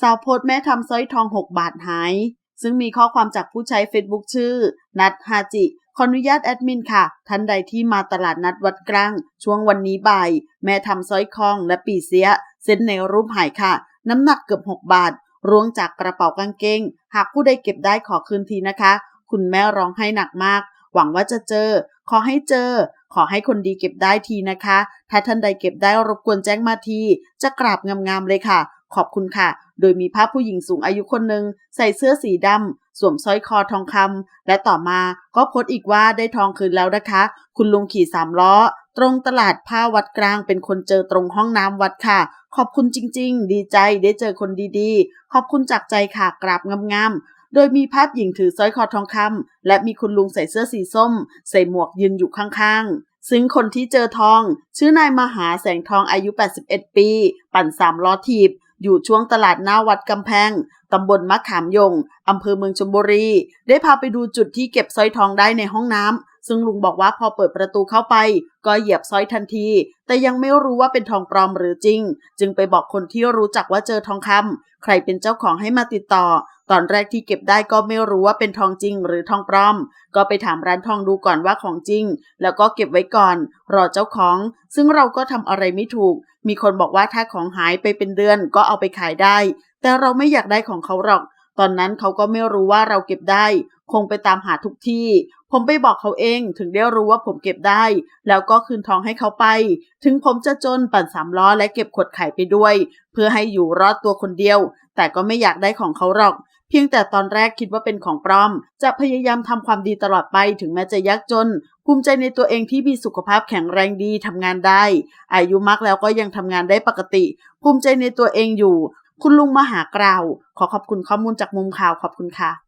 สาวโพสแม่ทำสร้อยทอง 6 บาทหาย ซึ่งมีข้อความจากผู้ใช้ Facebook ชื่อ นัทฮาจิ ขออนุญาตแอดมินค่ะ ท่านใดที่มาตลาดนัดวัดกลาง ช่วงวันนี้บ่าย แม่ทำสร้อยคองและปีเสีย เส้นในรูปหายค่ะ น้ำหนักเกือบ 6 บาทร่วงจากกระเป๋ากางเกง หากผู้ใดเก็บได้ขอคืนทีนะคะ คุณแม่ร้องไห้หนักมาก หวังว่าจะเจอ ขอให้เจอ ขอให้คนดีเก็บได้ทีนะคะ ถ้าท่านใดเก็บได้รบกวนแจ้งมาที จะกราบงามๆเลยค่ะ ขอบคุณค่ะ โดยมีภาพผู้หญิงสูงอายุคนหนึ่งใส่เสื้อสีดำสวมสร้อยคอทองคำและต่อมาก็โพสต์อีกว่าได้ทองคืนแล้วนะคะ คุณลุงขี่สามล้อ ตรงตลาดผ้าวัดกลางเป็นคนเจอตรงห้องน้ำวัดค่ะ ขอบคุณจริง ๆ ดีใจได้เจอคนดีๆ ขอบคุณจากใจค่ะกราบงามๆโดยมีภาพหญิงถือสร้อยคอทองคำและมีคุณลุงใส่เสื้อสีส้ม ใส่หมวกยืนอยู่ข้างๆ ซึ่งคนที่เจอทอง ชื่อนายมหาแสงทองอายุ 81 ปี ปั่นสามล้อถีบ อยู่ช่วงตลาดหน้าวัดกำแพงตำบลมะขามยงอำเภอเมืองชลบุรี ได้พาไปดูจุดที่เก็บสร้อยทองได้ในห้องน้ำ ซึ่งลุงบอกว่าพอเปิดประตูเข้าไป ก็เหยียบสร้อยทันที แต่ยังไม่รู้ว่าเป็นทองปลอมหรือจริง จึงไปบอกคนที่รู้จักว่าเจอทองคำใครเป็นเจ้าของให้มาติดต่อ ตอนแรกที่เก็บได้ก็ไม่รู้ว่าเป็นทองจริงหรือทองปลอม ก็ไปถามร้านทองดูก่อนว่าของจริง แล้วก็เก็บไว้ก่อน รอเจ้าของ ซึ่งเราก็ทำอะไรไม่ถูก มีคนบอกว่าถ้าของหายไปเป็นเดือนก็เอาไปขายได้ แต่เราไม่อยากได้ของเขาหรอก ตอนนั้นเขาก็ไม่รู้ว่าเราเก็บได้ คงไปตามหาทุกที่ ผมไปบอกเขาเองถึงได้รู้ว่าผมเก็บได้ แล้วก็คืนทองให้เขาไป ถึงผมจะจนปั่นสามล้อและเก็บขวดไข่ไปด้วย เพื่อให้อยู่รอดตัวคนเดียว แต่ก็ไม่อยากได้ของเขาหรอก เพียงแต่ตอนแรกคิดว่าเป็นของปลอม จะพยายามทำความดีตลอดไปถึงแม้จะยากจน ภูมิใจในตัวเองที่มีสุขภาพแข็งแรงดีทำงานได้ อายุมากแล้วก็ยังทำงานได้ปกติ ภูมิใจในตัวเองอยู่ คุณลุงมาหากเรา ขอขอบคุณข้อมูลจากมุมข่าวขอบคุณค่ะ